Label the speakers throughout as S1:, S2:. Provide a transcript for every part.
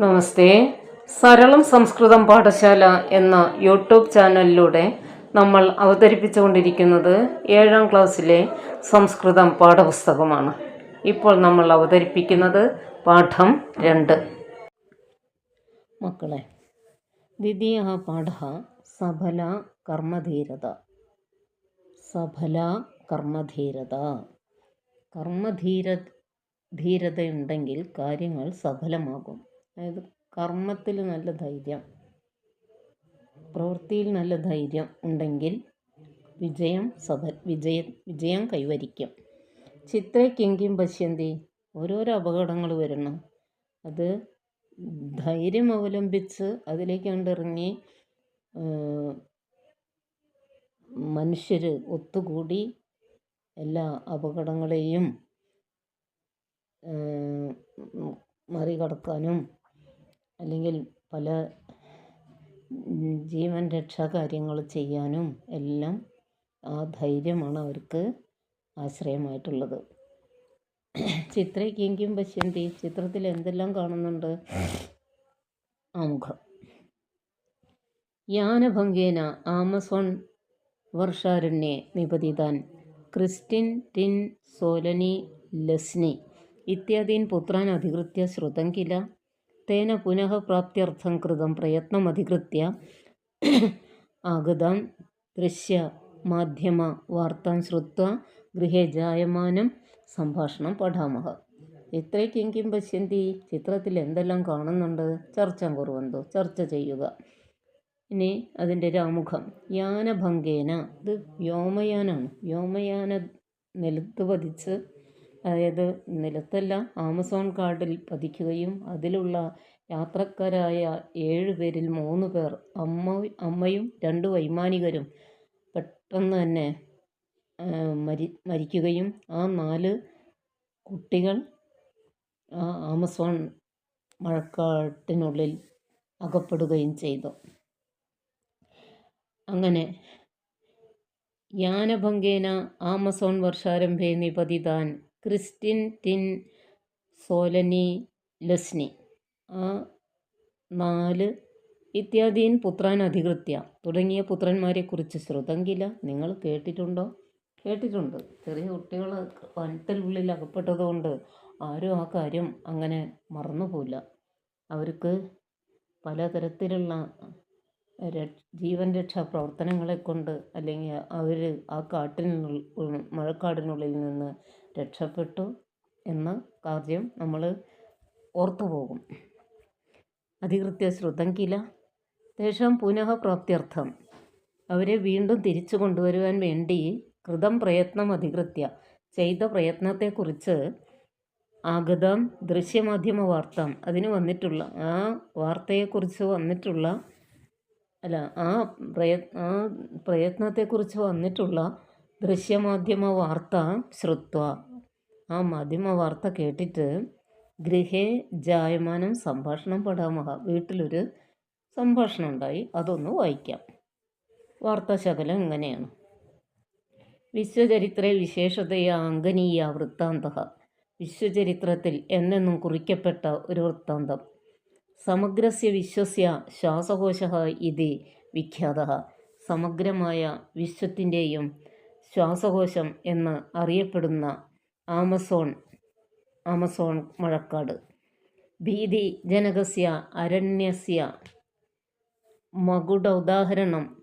S1: നമസ്തേ. സരളം സംസ്കൃതം പാഠശാല എന്ന യൂട്യൂബ് ചാനലിലൂടെ നമ്മൾ അവതരിപ്പിച്ചുകൊണ്ടിരിക്കുന്നത് ഏഴാം ക്ലാസ്സിലെ സംസ്കൃതം പാഠപുസ്തകമാണ്. ഇപ്പോൾ നമ്മൾ അവതരിപ്പിക്കുന്നത് പാഠം രണ്ട്. മക്കളെ ദ്വിതീയ പാഠ സഫല കർമ്മധീരത. സഫല കർമ്മധീരത. കർമ്മധീര ധീരതയുണ്ടെങ്കിൽ കാര്യങ്ങൾ സഫലമാകും. അതായത് കർമ്മത്തിൽ നല്ല ധൈര്യം പ്രവൃത്തിയിൽ നല്ല ധൈര്യം ഉണ്ടെങ്കിൽ വിജയം സദ വിജയ വിജയം കൈവരിക്കും. ചിത്രേ കിങ്കിം പശ്യന്തി ഓരോരോ അപകടങ്ങൾ വരുന്നു. അത് ധൈര്യം അവലംബിച്ച് അതിലേക്ക് കണ്ടിറങ്ങി മനുഷ്യർ ഒത്തുകൂടി എല്ലാ അപകടങ്ങളെയും മറികടക്കാനും അല്ലെങ്കിൽ പല ജീവൻ രക്ഷാ കാര്യങ്ങൾ ചെയ്യാനും എല്ലാം ആ ധൈര്യമാണ് അവർക്ക് ആശ്രയമായിട്ടുള്ളത്. ചിത്രയ്ക്കെങ്കിലും കിങ്കും പശ്യന്തി ചിത്രത്തിൽ എന്തെല്ലാം കാണുന്നുണ്ട്? ആമുഖം. യാനഭംഗേന ആമസോൺ വർഷാരണ്യെ നിപതിതാൻ ക്രിസ്റ്റിൻ ടിൻ സോലനി ലസ്നി ഇത്യാദീൻ പുത്രാൻ അധികൃത്യ ശ്രുതം കില തേന പുനഃ പ്രാപ്ത്യർത്ഥം കൃതം പ്രയത്നമധികൃത്യ ആഗതം ദൃശ്യ മാധ്യമ വാർത്താം ശ്രുത്വ ഗൃഹേ ജായമാനം സംഭാഷണം പഠാമ ഇത്രേ കിങ്കിം പശ്യന്തി ചിത്രത്തിൽ എന്തെല്ലാം കാണുന്നുണ്ട്? ചർച്ച കുറവുണ്ടോ ചർച്ച ചെയ്യുക. ഇനി അതിന്റെ രാമുഖം യാനഭംഗേന. ഇത് വ്യോമയാനാണ്. വ്യോമയാന നിലത്ത് പതിച്ച് അതായത് നിലത്തെല്ലാം ആമസോൺ കാർഡിൽ പതിക്കുകയും അതിലുള്ള യാത്രക്കാരായ ഏഴ് പേരിൽ മൂന്ന് പേർ അമ്മ അമ്മയും രണ്ട് വൈമാനികരും പെട്ടെന്ന് തന്നെ മരി മരിക്കുകയും ആ നാല് കുട്ടികൾ ആ ആമസോൺ മഴക്കാട്ടിനുള്ളിൽ അകപ്പെടുകയും ചെയ്തു. അങ്ങനെ യാനഭംഗേന ആമസോൺ വർഷാരംഭേ നിപതിതാൻ ക്രിസ്റ്റിൻ ടിൻ സോലനി ലസ്നി. നാല് ഇത്യാദീൻ പുത്രാൻ അധികൃത്യ തുടങ്ങിയ പുത്രന്മാരെക്കുറിച്ച് ശ്രുതങ്കില നിങ്ങൾ കേട്ടിട്ടുണ്ടോ? കേട്ടിട്ടുണ്ട്. ചെറിയ കുട്ടികൾ വനത്തിനുള്ളിൽ അകപ്പെട്ടതുകൊണ്ട് ആരും ആ കാര്യം അങ്ങനെ മറന്നുപോയില്ല അവർക്ക് പലതരത്തിലുള്ള ജീവൻ രക്ഷാ പ്രവർത്തനങ്ങളെ കൊണ്ട് അല്ലെങ്കിൽ അവർ ആ കാട്ടിനുള്ളിൽ മഴക്കാടിനുള്ളിൽ നിന്ന് രക്ഷപ്പെട്ടു എന്ന കാര്യം നമ്മൾ ഓർത്തു പോകും. അധികൃത്യ ശ്രുതം കില. പുനഃ പ്രാപ്ത്യർത്ഥം. അവരെ വീണ്ടും തിരിച്ചു കൊണ്ടുവരുവാൻ വേണ്ടി കൃതം പ്രയത്നം അധികൃത്യ. ചെയ്ത പ്രയത്നത്തെക്കുറിച്ച് ആഗതം ദൃശ്യമാധ്യമ വാർത്ത. അതിന് വന്നിട്ടുള്ള ആ വാർത്തയെക്കുറിച്ച് വന്നിട്ടുള്ള അല്ല ആ പ്രയ ആ പ്രയത്നത്തെക്കുറിച്ച് വന്നിട്ടുള്ള ദൃശ്യമാധ്യമ വാർത്ത ശ്രുത്വ. ആ മാധ്യമ വാർത്ത കേട്ടിട്ട് ഗൃഹേ ജായമാനം സംഭാഷണം പടാമഹ വീട്ടിലൊരു സംഭാഷണം ഉണ്ടായി. അതൊന്ന് വായിക്കാം. വാർത്താശകലം ഇങ്ങനെയാണ്. വിശ്വചരിത്ര വിശേഷതയ അങ്കനീയ വൃത്താന്ത വിശ്വചരിത്രത്തിൽ എന്നെന്നും കുറിക്കപ്പെട്ട ഒരു വൃത്താന്തം. സമഗ്രസ്യ വിശ്വസ്യ ശ്വാസകോശ ഇത് വിഖ്യാത സമഗ്രമായ വിശ്വത്തിന്റെയും ശ്വാസകോശം എന്ന് അറിയപ്പെടുന്ന ആമസോൺ ആമസോൺ മഴക്കാട്. ഭീതി ജനകസ്യ അരണ്യസ്യ. മകുട ഉദാഹരണം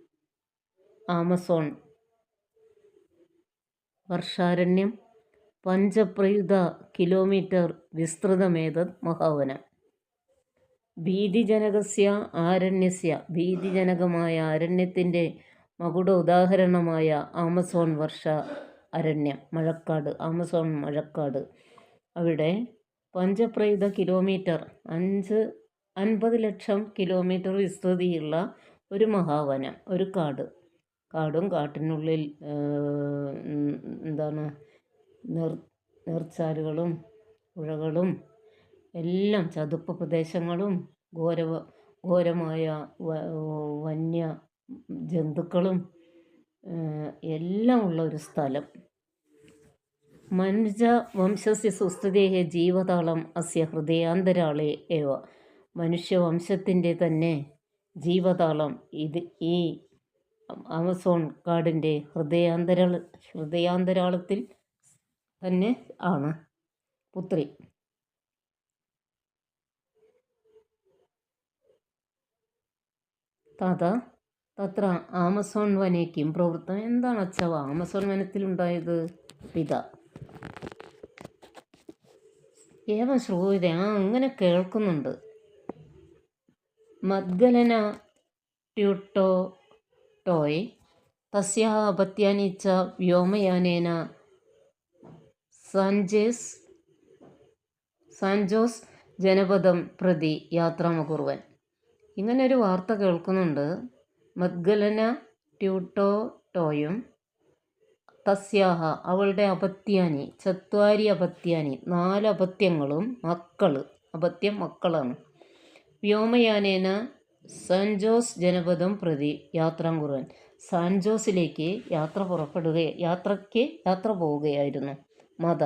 S1: ആമസോൺ. വർഷാരണ്യം പഞ്ചപ്രയുത കിലോമീറ്റർ വിസ്തൃതമേതത് മഹാവനം. ഭീതിജനകസ്യ ആരണ്യസ്യ. ഭീതിജനകമായ അരണ്യത്തിന്റെ മകുട ഉദാഹരണമായ ആമസോൺ വർഷ അരണ്യ മഴക്കാട് ആമസോൺ മഴക്കാട്. അവിടെ പഞ്ചപ്രയുത കിലോമീറ്റർ അഞ്ച് അൻപത് ലക്ഷം കിലോമീറ്റർ വിസ്തൃതിയുള്ള ഒരു മഹാവനം ഒരു കാട്. കാടും കാട്ടിനുള്ളിൽ എന്താണ് നീർ നീർച്ചാലുകളും പുഴകളും എല്ലാം ചതുപ്പ് പ്രദേശങ്ങളും ഘോര ഘോരമായ വന്യ ജന്തുക്കളും എല്ലാം ഉള്ള ഒരു സ്ഥലം. മനുജ വംശസ്യ സുസ്ഥിതേഹ ജീവതാളം അസ്യ ഹൃദയാന്തരാളെ ഏവ. മനുഷ്യവംശത്തിന്റെ തന്നെ ജീവതാളം ഇത് ഈ ആമസോൺ കാടിന്റെ ഹൃദയാന്തര ഹൃദയാന്തരാളത്തിൽ തന്നെ ആണ്. പുത്രി. തഥാ തത്ര ആമസോൺ വനെ കിം പ്രവൃത്തം എന്താണ് അച്ഛവ ആമസോൺ വനത്തിലുണ്ടായത്? പിത. ഏവം ശ്രോത ആ അങ്ങനെ കേൾക്കുന്നുണ്ട്. മദ്ഗലന ട്യൂട്ടോ ടോയ് തസ്യാ അപത്യാനിച്ച വ്യോമയാനേന സാൻജേസ് സാൻജോസ് ജനപദം പ്രതി യാത്രാമകുർവൻ ഇങ്ങനെ ഒരു വാർത്ത കേൾക്കുന്നുണ്ട്. മദ്ഗലന ട്യൂട്ടോട്ടോയും തസ്യാഹ അവളുടെ അപത്യാനി ചത്വാരി അപത്യാനി നാല് അപത്യങ്ങളും മക്കൾ അപത്യം മക്കളാണ്. വ്യോമയാനേന സാൻജോസ് ജനപദം പ്രതി യാത്രാം കുറുവൻ. സാൻജോസിലേക്ക് യാത്ര പുറപ്പെടുക യാത്രയ്ക്ക് യാത്ര പോവുകയായിരുന്നു. മത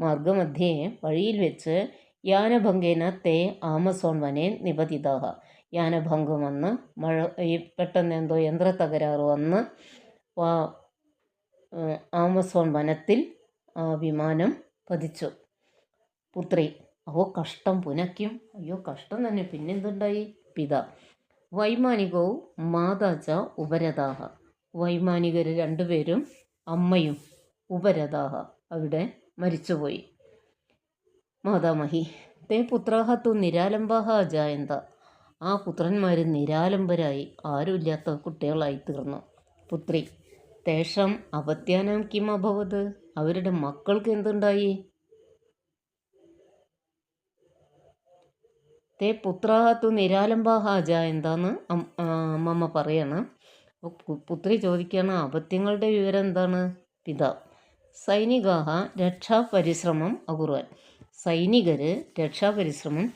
S1: മാർഗമധ്യേ വഴിയിൽ വെച്ച് യാനഭംഗേന തേ ആമസോൺ വനെ നിപതിതാഹ. യാനഭംഗം വന്ന് മഴ ഈ പെട്ടെന്ന് എന്തോ യന്ത്ര തകരാറ് വന്ന് ആമസോൺ വനത്തിൽ ആ വിമാനം പതിച്ചു. പുത്രി ഓ കഷ്ടം പുനയ്ക്കും അയ്യോ കഷ്ടം തന്നെ. പിന്നെന്തുണ്ടായി പിത വൈമാനികവും മാതാച്ച ഉപരതാഹ. വൈമാനികർ രണ്ടുപേരും അമ്മയും ഉപരതാഹ അവിടെ മരിച്ചുപോയി. മാതാമഹി തേ പുത്രാഹ നിരാലംബാഹ അജായന്ത ആ പുത്രന്മാർ നിരാലംബരായി ആരുമില്ലാത്ത കുട്ടികളായി തീർന്നു പുത്രി തേഷം അപത്യാനം കിം അഭവത്? അവരുടെ മക്കൾക്ക് എന്തുണ്ടായി? തേ പുത്രാഹത്തു നിരാലംബാഹ അജ എന്താന്ന് അമ്മമ്മ പറയണം. പുത്രി ചോദിക്കുകയാണ് അപത്യങ്ങളുടെ വിവരം എന്താണ്? പിതാ സൈനികാഹ രക്ഷാപരിശ്രമം അകുറുവാൻ. സൈനികർ രക്ഷാപരിശ്രമം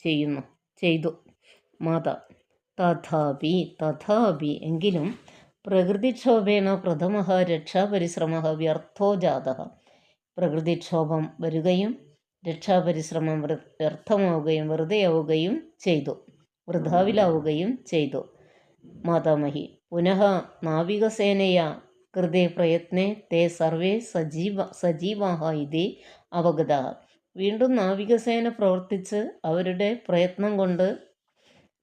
S1: ചെയ്യുന്നു ചെയ്തു. മാത. തഥാപി തഥാപി എങ്കിലും പ്രകൃതിക്ഷോഭേണ പ്രഥമ രക്ഷാപരിശ്രമ വ്യർത്ഥോ ജാത പ്രകൃതിക്ഷോഭം വരികയും രക്ഷാപരിശ്രമം വ്യർത്ഥമാവുകയും വെറുതെയാവുകയും ചെയ്തു. വൃഥാവിലാവുകയും ചെയ്തു. മാതാമഹി പുനഃ നാവികസേനയ കൃതേ പ്രയത്നെ തേ സർവേ സജീവ സജീവാഹ ഇതി അവഗത വീണ്ടും നാവികസേന പ്രവർത്തിച്ച് അവരുടെ പ്രയത്നം കൊണ്ട്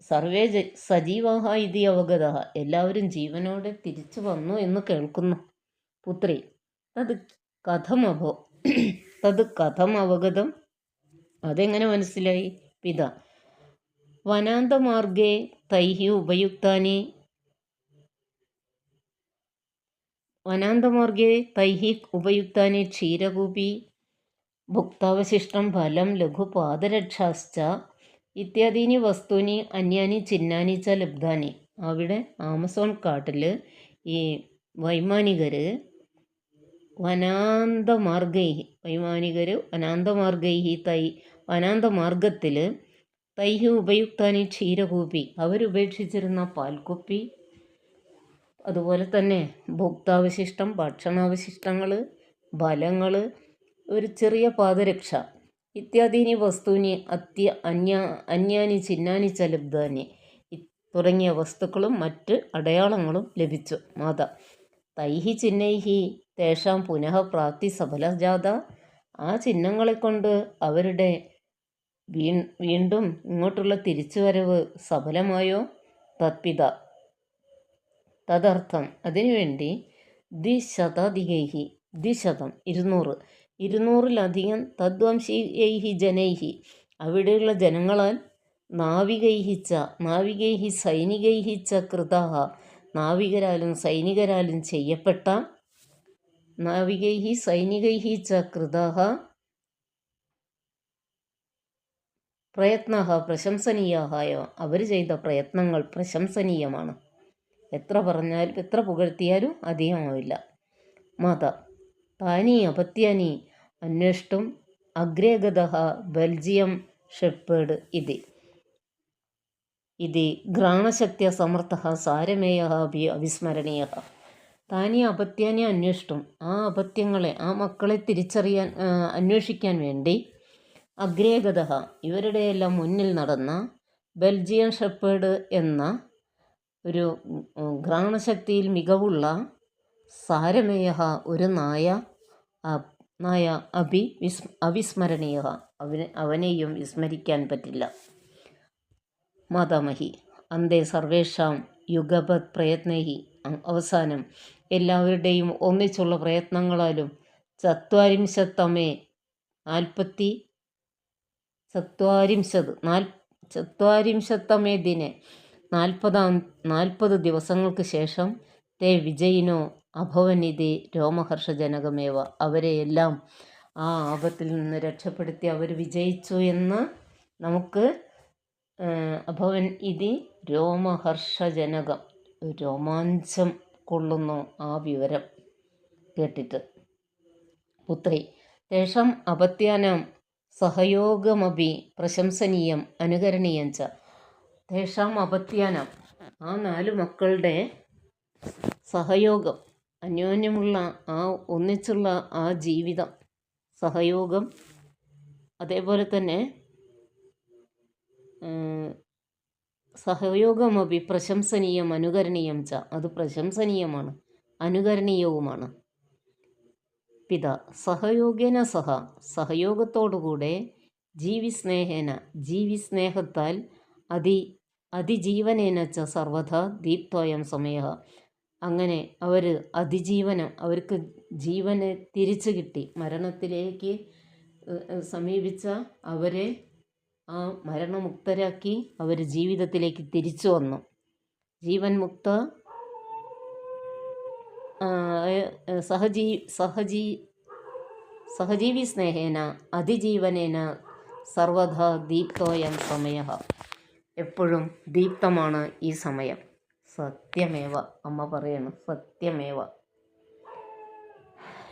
S1: സർവേ സജീവഹ ഇതി അവഗത. എല്ലാവരും ജീവനോടെ തിരിച്ചു വന്നു എന്ന് കേൾക്കുന്നു. പുത്രി തത് കഥമഭോ തത് കഥം അവഗതം. അതെങ്ങനെ മനസ്സിലായി? പിത വനാന്തമാർഗേ തൈഹി ഉപയുക്താനി. വനാന്തമാർഗേ തൈഹി ഉപയുക്താനി ക്ഷീരകൂപി. ഭുക്താവശിഷ്ടം ഫലം ലഘുപാദരക്ഷാശ്ച ഇത്യാദീനി വസ്തുനി അന്യാനി ചിന്നാനി ച ലബ്ധാനി അവിടെ ആമസോൺ കാട്ടിൽ ഈ വൈമാനികർ വനാന്തമാർഗൈ വൈമാനികർ വനാന്തമാർഗൈ തൈ വനാന്തമാർഗത്തിൽ തൈഹി ഉപയുക്താനി ക്ഷീരകൂപ്പി അവരുപേക്ഷിച്ചിരുന്ന പാൽക്കുപ്പി അതുപോലെ തന്നെ ഭോക്താവശിഷ്ടം ഭക്ഷണാവശിഷ്ടങ്ങൾ ഫലങ്ങൾ ഒരു ചെറിയ പാദരക്ഷ. ഇത്യാദീനി വസ്തുനി അത്യ അന്യ അന്യാനി ചിന്നാനി ച തുടങ്ങിയ വസ്തുക്കളും മറ്റ് അടയാളങ്ങളും ലഭിച്ചു. മാത. തൈഹി ചിഹ്നൈഹി തേഷാം പുനഃ പ്രാപ്തി സഫലജാത. ആ ചിഹ്നങ്ങളെ കൊണ്ട് അവരുടെ വീ വീണ്ടും ഇങ്ങോട്ടുള്ള തിരിച്ചുവരവ് സഫലമായോ? തത്പിത. തദർത്ഥം. അതിനുവേണ്ടി ദ്വിശതധികൈഹി. ദ്വിശതം. ഇരുന്നൂറ്. ഇരുന്നൂറിലധികം തദ്വംശീയൈഹി ജനൈഹി. അവിടെയുള്ള ജനങ്ങളാൽ നാവികൈഹിച്ച നാവികൈഹി സൈനികൈഹിച്ച കൃതാഹ നാവികരാലും സൈനികരാലും ചെയ്യപ്പെട്ട നാവികൈഹി സൈനികൈഹിച്ച കൃതാഹ പ്രയത്ന പ്രശംസനീയായ അവർ ചെയ്ത പ്രയത്നങ്ങൾ പ്രശംസനീയമാണ്. എത്ര പറഞ്ഞാലും എത്ര പുകഴ്ത്തിയാലും അധികമാവില്ല. മാത താനി അപത്യാനി അന്വേഷ്ടും അഗ്രേഗത ബെൽജിയം ഷെപ്പേഡ് ഇതി ഇതി ഘ്രാണശക്തിയ സമർത്ഥ സാരമേയ അഭി അവിസ്മരണീയ താനി അപത്യാനി അന്വേഷ്ടം ആ അപത്യങ്ങളെ ആ മക്കളെ തിരിച്ചറിയാൻ അന്വേഷിക്കാൻ വേണ്ടി അഗ്രേഗത ഇവരുടെയെല്ലാം മുന്നിൽ നടന്ന ബെൽജിയൻ ഷെപ്പേഡ് എന്ന ഒരു ഘ്രാണശക്തിയിൽ മികവുള്ള സാരമേയ ഒരു നായ നായ അഭി വിസ് അവിസ്മരണീയ അവന് അവനെയും വിസ്മരിക്കാൻ പറ്റില്ല. മാതാമഹി അന്തേ സർവേഷാം യുഗപത് പ്രയത്നഹി. അവസാനം എല്ലാവരുടെയും ഒന്നിച്ചുള്ള പ്രയത്നങ്ങളാലും ചത്വാരിംശത്തമേ നാൽപ്പത്തി ചത്വാരിംശത് നാൽ ചത്വാരിംശത്തമേ ദിനെ നാൽപ്പതാം നാൽപ്പത് ദിവസങ്ങൾക്ക് ശേഷം തേ വിജയിനോ അഭവനിധി രോമഹർഷജനകമേവ. അവരെയെല്ലാം ആ ആപത്തിൽ നിന്ന് രക്ഷപ്പെടുത്തി അവർ വിജയിച്ചു എന്ന് നമുക്ക് അഭവൻ ഇതി രോമഹർഷജനകം രോമാഞ്ചം കൊള്ളുന്നു ആ വിവരം കേട്ടിട്ട്. പുത്രി തേഷാം അപത്യാനാം സഹയോഗമപി പ്രശംസനീയം അനുകരണീയം ച. തേഷാം അപത്യാനാം ആ നാല് മക്കളുടെ സഹയോഗം അന്യോന്യമുള്ള ആ ഒന്നിച്ചുള്ള ആ ജീവിതം സഹയോഗം അതേപോലെ തന്നെ സഹയോഗമപി പ്രശംസനീയം അനുകരണീയം ച. അത് പ്രശംസനീയമാണ് അനുകരണീയവുമാണ്. പിത സഹയോഗേന സഹ. സഹയോഗത്തോടുകൂടെ ജീവിസ്നേഹേന ജീവിസ്നേഹത്താൽ അതി അതിജീവനേന ച സർവഥ ദീപ്തോയം സമയ. അങ്ങനെ അവർ അതിജീവനം അവർക്ക് ജീവനെ തിരിച്ചു കിട്ടി. മരണത്തിലേക്ക് സമീപിച്ച അവരെ ആ മരണമുക്തരാക്കി അവർ ജീവിതത്തിലേക്ക് തിരിച്ചു വന്നു. ജീവൻ മുക്ത സഹജീ സഹജീ സഹജീവി സ്നേഹേന അതിജീവനേന സർവധ ദീപ്തോയം സമയ. എപ്പോഴും ദീപ്തമാണ് ഈ സമയം. സത്യമേവ. അമ്മ പറയണം സത്യമേവ.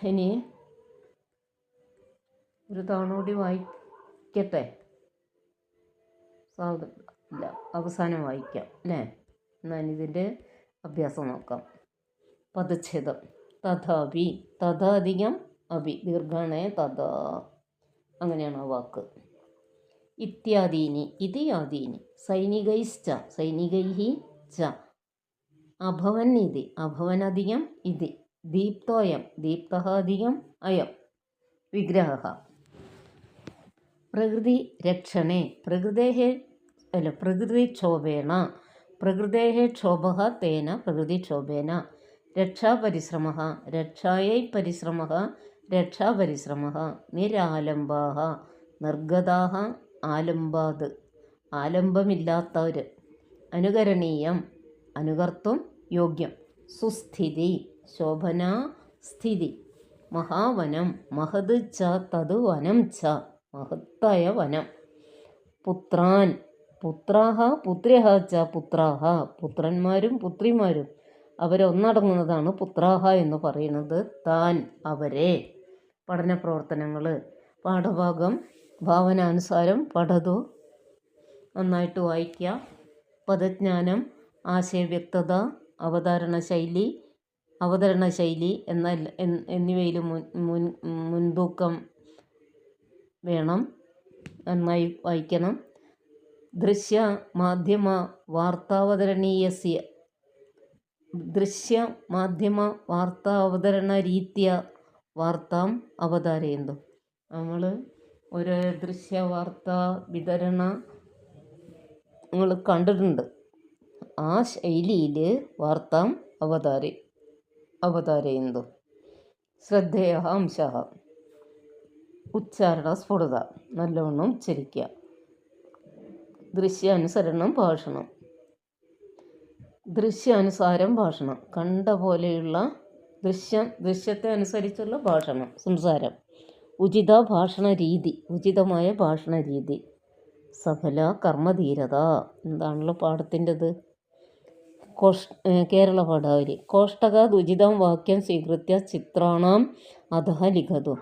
S1: ഇനി ഒരു തവണ കൂടി വായിക്കട്ടെ. ഇല്ല അവസാനം വായിക്കാം അല്ലേ? എന്നാൽ ഇതിന്റെ അഭ്യാസം നോക്കാം. പദച്ഛേദം. തഥാപി തഥാധികം അഭി ദീർഘാണേ തഥാ. അങ്ങനെയാണ് ആ വാക്ക്. ഇത്യാദീനി ഇതിയാദീനി. സൈനികൈശ്ച സൈനികൈ ച. അഭവൻ ഇതി അഭവനധികം ഇതി ദീപ്തോയം ദീപ്തഃ അയം വിഗ്രഹ. പ്രകൃതി രക്ഷണേ പ്രകൃതേ അല്ല പ്രകൃതിക്ഷോഭേണ പ്രകൃതേ ക്ഷോഭ തേന പ്രകൃതിക്ഷോഭേന രക്ഷാപരിശ്രമ രക്ഷായൈ പരിശ്രമ രക്ഷാപരിശ്രമ നിരാലംബാഹ നിർഗതാഹ ആലംബാത് ആലംബമില്ലാത്തവർ അനുകരണീയം അനുകർത്തും യോഗ്യം. സുസ്ഥിതി ശോഭനാ സ്ഥിതി. മഹാവനം മഹത് ച തത് വനം ച മഹത്തായ വനം. പുത്രാൻ പുത്രാഹ പുത്ര്യഹ ച പുത്രാഹ. പുത്രന്മാരും പുത്രിമാരും അവരൊന്നടങ്ങുന്നതാണ് പുത്രാഹ എന്ന് പറയുന്നത്. താൻ അവരെ. പഠന പ്രവർത്തനങ്ങൾ പാഠഭാഗം ഭാവനാനുസാരം പഠതു. നന്നായിട്ട് വായിക്കുക. പദജ്ഞാനം ആശയവ്യക്തത അവതരണ ശൈലി അവതരണ ശൈലി എന്ന എന്നിവയിലും മുൻ മുൻ മുൻതൂക്കം വേണം. നന്നായി വായിക്കണം. ദൃശ്യ മാധ്യമ വാർത്താവതരണീയസ്യ ദൃശ്യ മാധ്യമ വാർത്താവതരണ രീതിയ വാർത്താം അവതാരയന്തു നമ്മൾ ഒരു ദൃശ്യ വാർത്താ വിതരണ നിങ്ങൾ കണ്ടിട്ടുണ്ട്. ആ ശൈലിയിൽ വാർത്താം അവതാരി അവതാരയന്തു ശ്രദ്ധേയ അംശ. ഉച്ചാരണ സ്ഫുടത നല്ലവണ്ണം ഉച്ചരിക്കുക ദൃശ്യാനുസരണം ഭാഷണം. ദൃശ്യാനുസാരം ഭാഷണം. കണ്ട പോലെയുള്ള ദൃശ്യം ദൃശ്യത്തെ അനുസരിച്ചുള്ള ഭാഷണം സംസാരം. ഉചിത ഭാഷണ രീതി ഉചിതമായ ഭാഷണ രീതി. സഫല കർമ്മധീരത. എന്താണല്ലോ പാഠത്തിന്റെത്? പാഠാവലി. കോഷ്ടക ഉചിതം വാക്യം സ്വീകൃത്യ ചിത്രാണാം അധഃ ലിഖതു.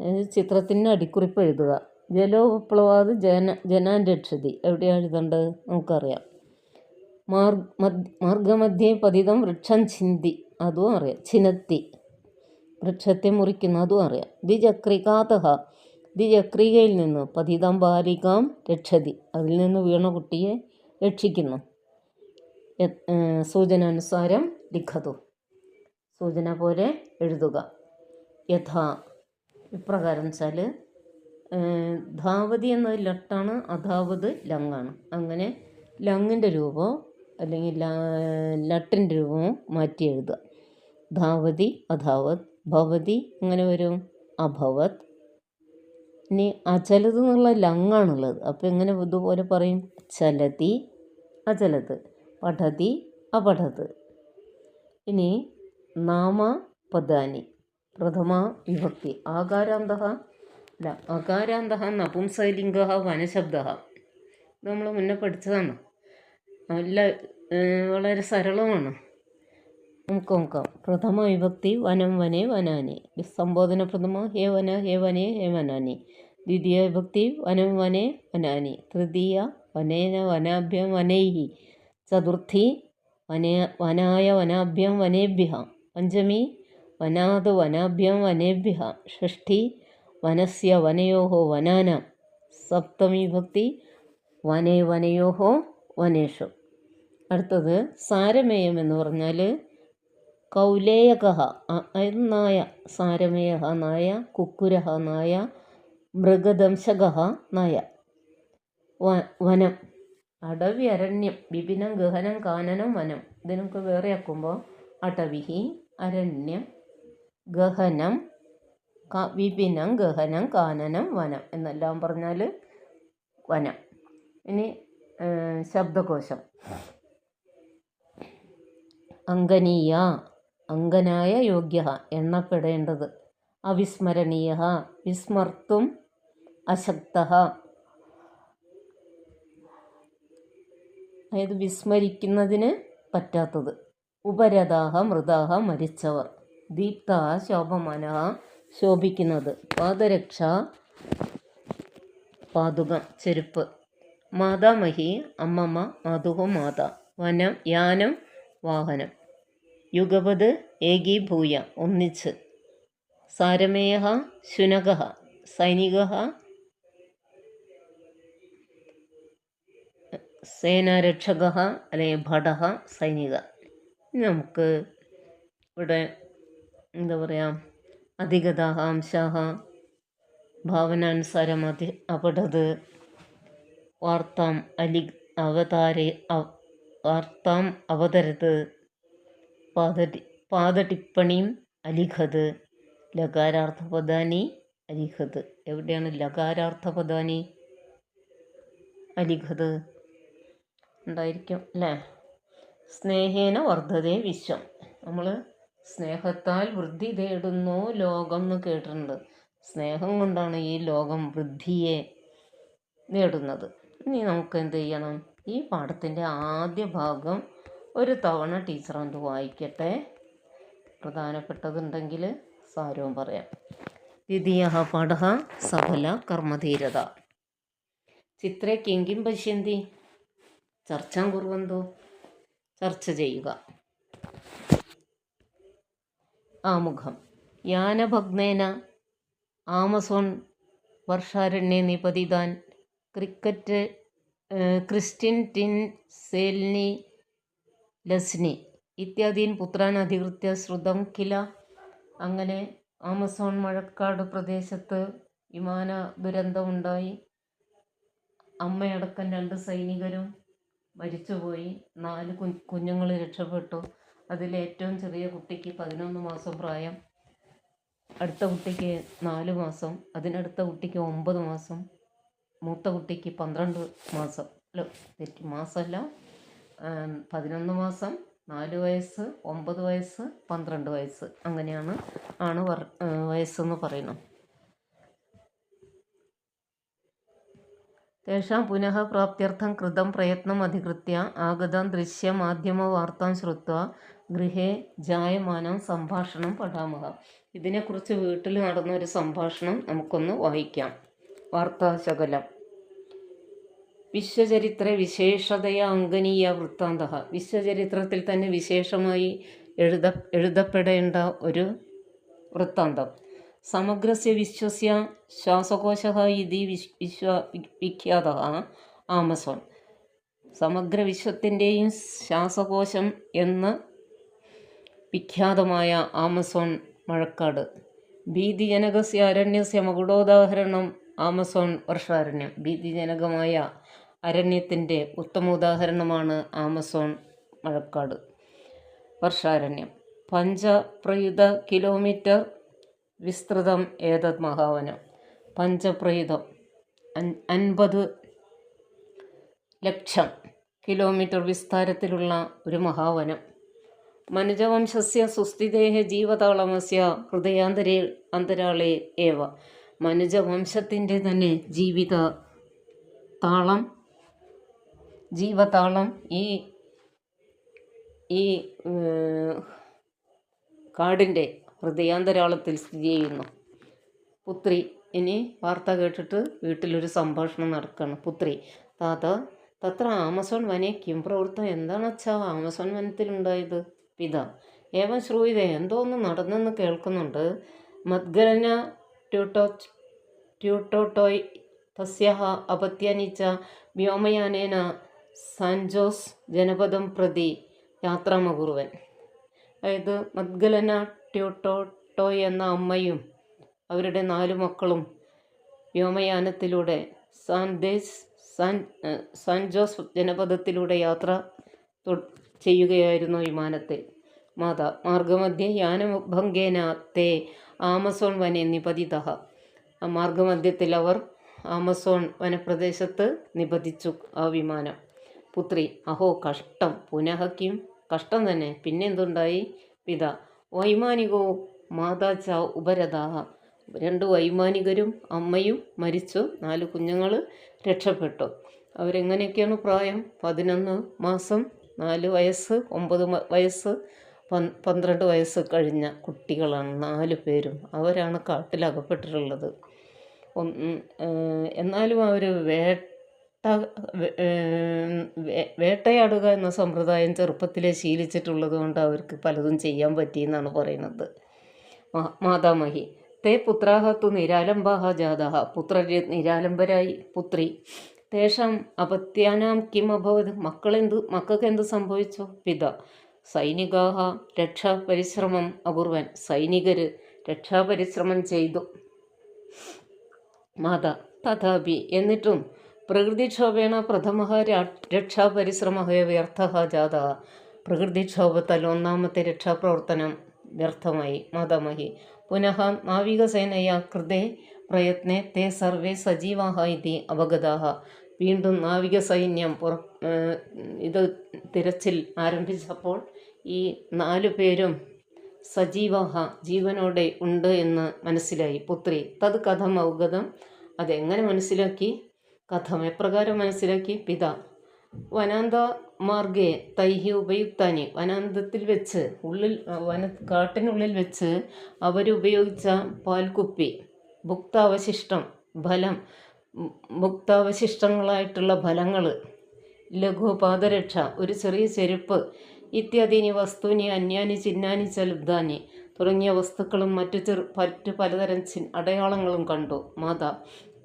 S1: ചിത്രത്തിന്റെ ചിത്രത്തിന് അടിക്കുറിപ്പ് എഴുതുക. ജലോ വിപ്ലവാത് ജന ജനാൻ രക്ഷതി. എവിടെയാണ് എഴുതേണ്ടത് നമുക്കറിയാം. മാർഗ് മദ് മാർഗമധ്യേ പതിതം വൃക്ഷം ചിന്തി അതും അറിയാം. ചിനത്തി വൃക്ഷത്തെ മുറിക്കുന്ന അതും അറിയാം. ദ്വിചക്രികാതഹ ദ്വിചക്രികയിൽ നിന്ന് പതിതം ബാലികാം രക്ഷതി. അതിൽ നിന്ന് വീണ കുട്ടിയെ രക്ഷിക്കുന്നു. സൂചനാനുസാരം ലിഖതു. സൂചന പോലെ എഴുതുക. യഥാ. ഇപ്രകാരം വെച്ചാൽ ധാവതി എന്നത് ലട്ടാണ് അധാവത് ലങ്ങാണ്. അങ്ങനെ ലങ്ങിന്റെ രൂപമോ അല്ലെങ്കിൽ ലട്ടിന്റെ രൂപമോ മാറ്റി എഴുതുക. ധാവതി അധാവത് ഭവതി അങ്ങനെ വരും. അഭവത്. ഇനി അചലത് എന്നുള്ള ലങ്ങാണുള്ളത്. അപ്പോൾ എങ്ങനെ ഇതുപോലെ പറയും? ചലതി അചലത്. പഠതി അപഠത്. ഇനി നാമ പദാനി. പ്രഥമ വിഭക്തി. ആകാരാന്ത അല്ല അകാരാന്ത നപുംസലിംഗ വനശബ്ദ നമ്മൾ മുന്നേ പഠിച്ചതാണ്. നല്ല വളരെ സരളമാണ്. നമുക്ക് നോക്കാം പ്രഥമ വിഭക്തി വനം വനെ വനാനി. സംബോധന പ്രഥമ ഹേ വന ഹേ വനെ ഹേ വനാനി. ദ്വിതീയ വിഭക്തി വനം വനെ വനാനി. തൃതീയ വനേന വനാഭ്യം വനൈഹി. ചതുർത്ഥി വനേ വനായ വനാഭ്യം വനേഭ്യ പഞ്ചമി വനാത് വനാഭ്യം വനേഭ്യ ഷഷ്ഠി വനസ്യ വനയോ വനാനാം. സപ്തമി ഭക്തി വനേ വനയോഹോ വനേഷു. അടുത്തത് സാരമേയം എന്ന് പറഞ്ഞാൽ കൗലേയകഹ അതായത് നായ സാരമേയ നായ കുക്കുരഹ നായ മൃഗദംശക നായ. വനം. അടവി അരണ്യം വിപിനം ഗഹനം കാനനം വനം. ഇതിനൊക്കെ വേറെ ആക്കുമ്പോൾ അടവിഹി അരണ്യം ഗഹനം വിപിനം ഗഹനം കാനനം വനം എന്നെല്ലാം പറഞ്ഞാൽ വനം. ഇനി ശബ്ദകോശം. അങ്കനീയ അങ്കനായ യോഗ്യ എണ്ണപ്പെടേണ്ടത്. അവിസ്മരണീയ വിസ്മർത്തും അശക്ത അതായത് വിസ്മരിക്കുന്നതിന് പറ്റാത്തത്. ഉപരതാഹ മൃതാഹ മരിച്ചവർ. ദീപ്ത ശോഭമാന ശോഭിക്കുന്നത്. പാദരക്ഷ പാതുകം ചെരുപ്പ്. മാതാമഹി അമ്മമ്മ മാതുഹോ മാത. വനം യാനം വാഹനം. യുഗപത് ഏകീഭൂയ ഒന്നിച്ച്. സാരമേയ ശുനക സൈനിക സേനാരക്ഷക അല്ലെങ്കിൽ ഭട സൈനിക. നമുക്ക് ഇവിടെ എന്താ പറയുക അധികതാഹ അംശാഹ ഭാവനാനുസാരം അതി അപടത് വാർത്താം അലി അവതാരെ അവ- വാർത്താം അവതരത് പാദടി പാദടിപ്പണിയും അലിഖത് ലകാരാർത്ഥപദാനി അലിഖത്. എവിടെയാണ് ലകാരാർത്ഥപദാനി അലിഖത്? ഉണ്ടായിരിക്കും അല്ലേ? സ്നേഹേന വർദ്ധതേ വിശ്വം. നമ്മൾ സ്നേഹത്താൽ വൃദ്ധി തേടുന്നു ലോകം എന്ന് കേട്ടിട്ടുണ്ട്. സ്നേഹം കൊണ്ടാണ് ഈ ലോകം വൃദ്ധിയെ നേടുന്നത്. ഇനി നമുക്ക് എന്ത് ചെയ്യണം? ഈ പാഠത്തിന്റെ ആദ്യ ഭാഗം ഒരു തവണ ടീച്ചർ ഒന്ന് വായിക്കട്ടെ? പ്രധാനപ്പെട്ടതുണ്ടെങ്കിൽ സാരവും പറയാം. ദ്വിതീയ പാഠ സഫല കർമ്മധീരത. ചിത്രേ കിങ്കിം പശ്യന്തി. ചർച്ചാം കുറുവന്തോ? ചർച്ച ചെയ്യുക. ആമുഖം. യാനഭഗ്നേന ആമസോൺ വർഷാരണ്യ നിപതിദാൻ ക്രിക്കറ്റ് ക്രിസ്റ്റിൻ ടിൻ സെൽനി ലസ്നി ഇത്യാദീൻ പുത്രാൻ അധികൃത്യ ശ്രുതം കില. അങ്ങനെ ആമസോൺ മഴക്കാട് പ്രദേശത്ത് വിമാന ദുരന്തമുണ്ടായി. അമ്മയടക്കം രണ്ട് സൈനികരും മരിച്ചുപോയി. നാല് കു കുഞ്ഞുങ്ങൾ രക്ഷപ്പെട്ടു. അതിൽ ഏറ്റവും ചെറിയ കുട്ടിക്ക് പതിനൊന്ന് മാസം പ്രായം. അടുത്ത കുട്ടിക്ക് നാല് മാസം. അതിനടുത്ത കുട്ടിക്ക് ഒമ്പത് മാസം. മൂത്ത കുട്ടിക്ക് പന്ത്രണ്ട് മാസം. അല്ല തെറ്റി മാസമല്ല. പതിനൊന്ന് മാസം നാല് വയസ്സ് ഒമ്പത് വയസ്സ് പന്ത്രണ്ട് വയസ്സ്. അങ്ങനെയാണ് ആണ് വയസ്സെന്ന് പറയുന്നത്. തേഷാം പുനഃ പ്രാപ്ത്യർത്ഥം കൃതം प्रयत्नम् अधिकृत्य ആഗതം दृश्यमाध्यमवार्तां श्रुत्वा ഗൃഹേ ജായമാനം സംഭാഷണം പഠാമഹ. ഇതിനെക്കുറിച്ച് വീട്ടിൽ നടന്ന ഒരു സംഭാഷണം നമുക്കൊന്ന് വായിക്കാം. വാർത്താശകലം വിശ്വചരിത്ര വിശേഷതയ അങ്കനീയ വൃത്താന്ത വിശ്വചരിത്രത്തിൽ തന്നെ വിശേഷമായി എഴുത എഴുതപ്പെടേണ്ട ഒരു വൃത്താന്തം. സമഗ്രസ്യ വിശ്വസ്യ ശ്വാസകോശ ഇതി വിശ് വിശ്വ വിഖ്യാത. ആമസോൺ. സമഗ്ര വിശ്വത്തിന്റെയും ശ്വാസകോശം എന്ന് വിഖ്യാതമായ ആമസോൺ മഴക്കാട്. ഭീതിജനകസ്യ അരണ്യസ്യ മകുടോദാഹരണം. ആമസോൺ വർഷാരണ്യം. ഭീതിജനകമായ അരണ്യത്തിന്റെ ഉത്തമ ഉദാഹരണമാണ് ആമസോൺ മഴക്കാട്. വർഷാരണ്യം. പഞ്ചപ്രയുത കിലോമീറ്റർ വിസ്തൃതം ഏതത് മഹാവനം? പഞ്ചപ്രീതം അൻ- അൻപത് ലക്ഷം കിലോമീറ്റർ വിസ്താരത്തിലുള്ള ഒരു മഹാവനം. മനുജവംശസ്യ സുസ്ഥിതേഹ ജീവതാളമസ്യ ഹൃദയാന്തരേ അന്തരാളെ ഏവ. മനുജവംശത്തിന്റെ തന്നെ ജീവിത താളം ജീവതാളം ഈ ഈ കാടിന്റെ ഹൃദയാന്തരാളത്തിൽ സ്ഥിതി ചെയ്യുന്നു. പുത്രി ഇനി വാർത്ത കേട്ടിട്ട് വീട്ടിലൊരു സംഭാഷണം നടക്കുകയാണ് പുത്രി താത്ത തത്ര ആമസോൺ വനെ കിം പ്രവൃത്തം? എന്താണ് അച്ഛാ ആമസോൺ വനത്തിലുണ്ടായത്? പിത ഏവൻ ശ്രൂയിത എന്തോ ഒന്ന് നടന്നെന്ന് കേൾക്കുന്നുണ്ട്. മദ്ഗലന ട്യൂട്ടോ ട്യൂട്ടോട്ടോയ് തസ്യഹ അപത്യനിച്ച വ്യോമയാനേന സാൻജോസ് ജനപദം പ്രതി യാത്രാമകുറുവൻ. അതായത് മദ്ഗലന ട്യൂട്ടോട്ടോയ് എന്ന അമ്മയും അവരുടെ നാലു മക്കളും വ്യോമയാനത്തിലൂടെ സാൻദേസ് സാൻ സാൻ ജോസ് ജനപദത്തിലൂടെ യാത്ര ചെയ്യുകയായിരുന്നു വിമാനത്തിൽ. മാതാ മാർഗമധ്യേ യാനഭംഗേന തേ ആമസോൺ വനെ നിപതിത. ആ മാർഗമധ്യത്തിൽ അവർ ആമസോൺ വനപ്രദേശത്ത് നിപതിച്ചു ആ വിമാനം. പുത്രി അഹോ കഷ്ടം. പുനഃ കഷ്ടം തന്നെ. പിന്നെന്തുണ്ടായി? പിത വൈമാനികോ മാതാച്ച ഉപരതാഹ. രണ്ട് വൈമാനികരും അമ്മയും മരിച്ചു. നാല് കുഞ്ഞുങ്ങൾ രക്ഷപ്പെട്ടു. അവരെങ്ങനെയൊക്കെയാണ് പ്രായം? പതിനൊന്ന് മാസം നാല് വയസ്സ് ഒമ്പത് വയസ്സ് പന്ത്രണ്ട് വയസ്സ് കഴിഞ്ഞ കുട്ടികളാണ് നാല് പേരും. അവരാണ് കാട്ടിലകപ്പെട്ടിട്ടുള്ളത്. എന്നാലും അവർ വേട്ട വേട്ടയാടുക എന്ന സമ്പ്രദായം ചെറുപ്പത്തിലേ ശീലിച്ചിട്ടുള്ളത് കൊണ്ട് അവർക്ക് പലതും ചെയ്യാൻ പറ്റിയെന്നാണ് പറയുന്നത്. മാതാമഹി തേ പുത്രാഹത്തു നിരാലംബാഹ ജാതഹ പുത്രര് നിരാലംബരായി പുത്രി തേഷാം അപത്യാനാം കിം അഭവത് മക്കളെന്ത് മക്കൾക്ക് എന്ത് സംഭവിച്ചു? പിത സൈനികാഹ രക്ഷാപരിശ്രമം അപൂർവൻ സൈനികർ രക്ഷാപരിശ്രമം ചെയ്തു. മാതാ തഥാപി എന്നിട്ടും പ്രകൃതിക്ഷോഭേണ പ്രഥമ രക്ഷാപരിശ്രമ വ്യർത്ഥ ജാത. പ്രകൃതിക്ഷോഭത്താൽ ഒന്നാമത്തെ രക്ഷാപ്രവർത്തനം വ്യർത്ഥമായി. മാതാമഹി പുനഃ നാവികസേനയ കൃതേ പ്രയത്നെ തേ സർവേ സജീവാഹ ഇതി അവഗതാഹ. വീണ്ടും നാവികസൈന്യം പുറ ഏഹ് ഇത് തിരച്ചിൽ ആരംഭിച്ചപ്പോൾ ഈ നാലു പേരും സജീവഹ ജീവനോടെ ഉണ്ട് എന്ന് മനസ്സിലായി. പുത്രി തത് കഥം അവഗതം അതെങ്ങനെ മനസ്സിലാക്കി? കഥം എപ്രകാരം മനസ്സിലാക്കി. പിത വനാന്ത മാർഗേ തൈഹി ഉപയുക്താനി. വനാന്തത്തിൽ വെച്ച് ഉള്ളിൽ വന കാട്ടിനുള്ളിൽ വെച്ച് അവരുപയോഗിച്ച പാൽക്കുപ്പി ഭുക്താവശിഷ്ടം ഫലം ഭുക്താവശിഷ്ടങ്ങളായിട്ടുള്ള ഫലങ്ങൾ ലഘു പാദരക്ഷ ഒരു ചെറിയ ചെരുപ്പ് ഇത്യാദീനി വസ്തുവിനെ അന്യാനി ചിന്നാനി ചലുബ്ദാനി തുടങ്ങിയ വസ്തുക്കളും മറ്റു ചെറു മറ്റു പലതരം ചി അടയാളങ്ങളും കണ്ടു. മാതാ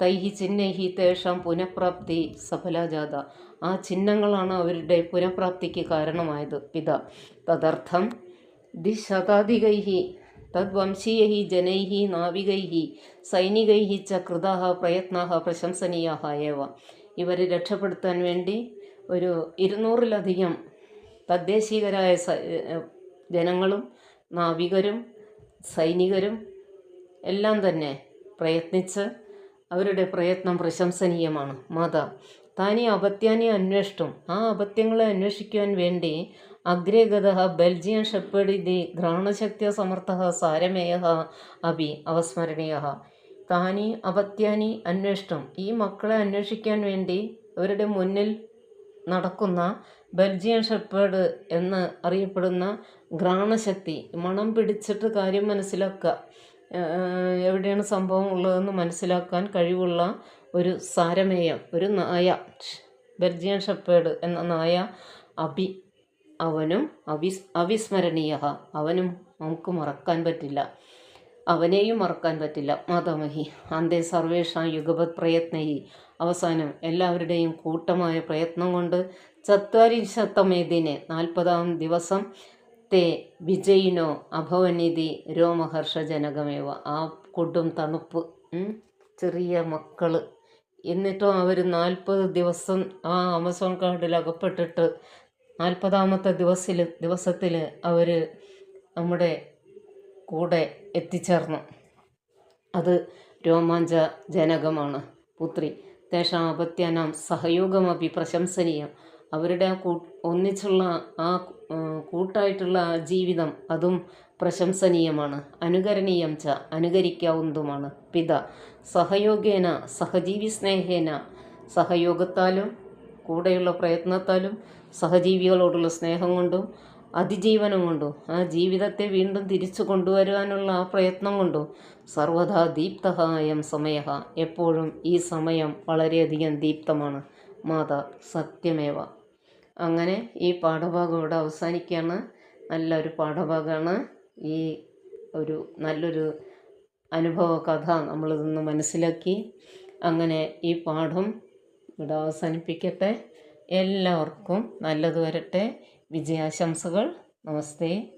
S1: തൈഹി ചിഹ്നൈഹി തേഷാം പുനഃപ്രാപ്തി സഫലജാത. ആ ചിഹ്നങ്ങളാണ് അവരുടെ പുനഃപ്രാപ്തിക്ക് കാരണമായത്. പിത തദർത്ഥം ദിശതാധികൈः തദ്വംശീയൈ ജനൈഹി നാവികൈഹി സൈനികൈഹി ച കൃതാഹ പ്രയത്നാഹ പ്രശംസനീയാഹ ഏവ. ഇവരെ രക്ഷപ്പെടുത്താൻ വേണ്ടി ഒരു ഇരുന്നൂറിലധികം തദ്ദേശീയരായ ജനങ്ങളും നാവികരും സൈനികരും എല്ലാം തന്നെ പ്രയത്നിച്ച് അവരുടെ പ്രയത്നം പ്രശംസനീയമാണ്. മത താനി അപത്യാനി അന്വേഷിട്ടും ആ അപത്യങ്ങളെ അന്വേഷിക്കുവാൻ വേണ്ടി അഗ്രേഗത ബെൽജിയൻ ഷെപ്പേഡ് ഇതി ഘ്രാണശക്തിയ സമർത്ഥ സാരമേയ അപി അവസ്മരണീയ. താനി അപത്യാനി അന്വേഷിട്ടും ഈ മക്കളെ അന്വേഷിക്കാൻ വേണ്ടി അവരുടെ മുന്നിൽ നടക്കുന്ന ബെൽജിയൻ ഷെപ്പേഡ് എന്ന് അറിയപ്പെടുന്ന ഘ്രാണശക്തി മണം പിടിച്ചിട്ട് കാര്യം മനസ്സിലാക്കുക. എവിടെയാണ് സംഭവം ഉള്ളതെന്ന് മനസ്സിലാക്കാൻ കഴിവുള്ള ഒരു സാരമേയം ഒരു നായ. ബെർജിയൻ ഷെപ്പേഡ് എന്ന നായ അഭി അവനും അവിസ് അവിസ്മരണീയ. അവനും നമുക്ക് മറക്കാൻ പറ്റില്ല. അവനെയും മറക്കാൻ പറ്റില്ല. മാതാമഹി അന്തേ സർവേഷാം യുഗപത് പ്രയത്നയി അവസാനം എല്ലാവരുടെയും കൂട്ടമായ പ്രയത്നം കൊണ്ട് ചത്വരിശത്തമേദിനെ നാൽപ്പതാം ദിവസം തേ വിജയിനോ അഭവനിധി രോമഹർഷജനകമേവ. ആ കൊടും തണുപ്പ് ചെറിയ മക്കൾ എന്നിട്ടും അവർ നാൽപ്പത് ദിവസം ആ ആമസോൺ കാർഡിൽ അകപ്പെട്ടിട്ട് നാൽപ്പതാമത്തെ ദിവസത്തിൽ ദിവസത്തിൽ അവർ നമ്മുടെ കൂടെ എത്തിച്ചേർന്നു. അത് രോമാഞ്ച ജനകമാണ്. പുത്രി തേഷാം അപത്യാനാം സഹയോഗമപി പ്രശംസനീയം. അവരുടെ കൂ ഒന്നിച്ചുള്ള ആ കൂട്ടായിട്ടുള്ള ജീവിതം അതും പ്രശംസനീയമാണ്. അനുകരണീയം ച അനുകരിക്കാവുന്നതുമാണ്. പിത സഹയോഗേന സഹജീവി സ്നേഹേന സഹയോഗത്താലും കൂടെയുള്ള പ്രയത്നത്താലും സഹജീവികളോടുള്ള സ്നേഹം കൊണ്ടും അതിജീവനം കൊണ്ടും ആ ജീവിതത്തെ വീണ്ടും തിരിച്ചു കൊണ്ടുവരുവാനുള്ള ആ പ്രയത്നം കൊണ്ടും സർവദാ ദീപ്തഹായം സമയ എപ്പോഴും ഈ സമയം വളരെയധികം ദീപ്തമാണ്. മാതാ സത്യമേവ. അങ്ങനെ ഈ പാഠഭാഗം ഇവിടെ അവസാനിക്കുകയാണ്. നല്ലൊരു പാഠഭാഗമാണ്. ഈ ഒരു നല്ലൊരു അനുഭവ കഥ നമ്മളിതൊന്ന് മനസ്സിലാക്കി. അങ്ങനെ ഈ പാഠം ഇവിടെ അവസാനിപ്പിക്കട്ടെ. എല്ലാവർക്കും നല്ലത് വരട്ടെ. വിജയാശംസകൾ. നമസ്തേ.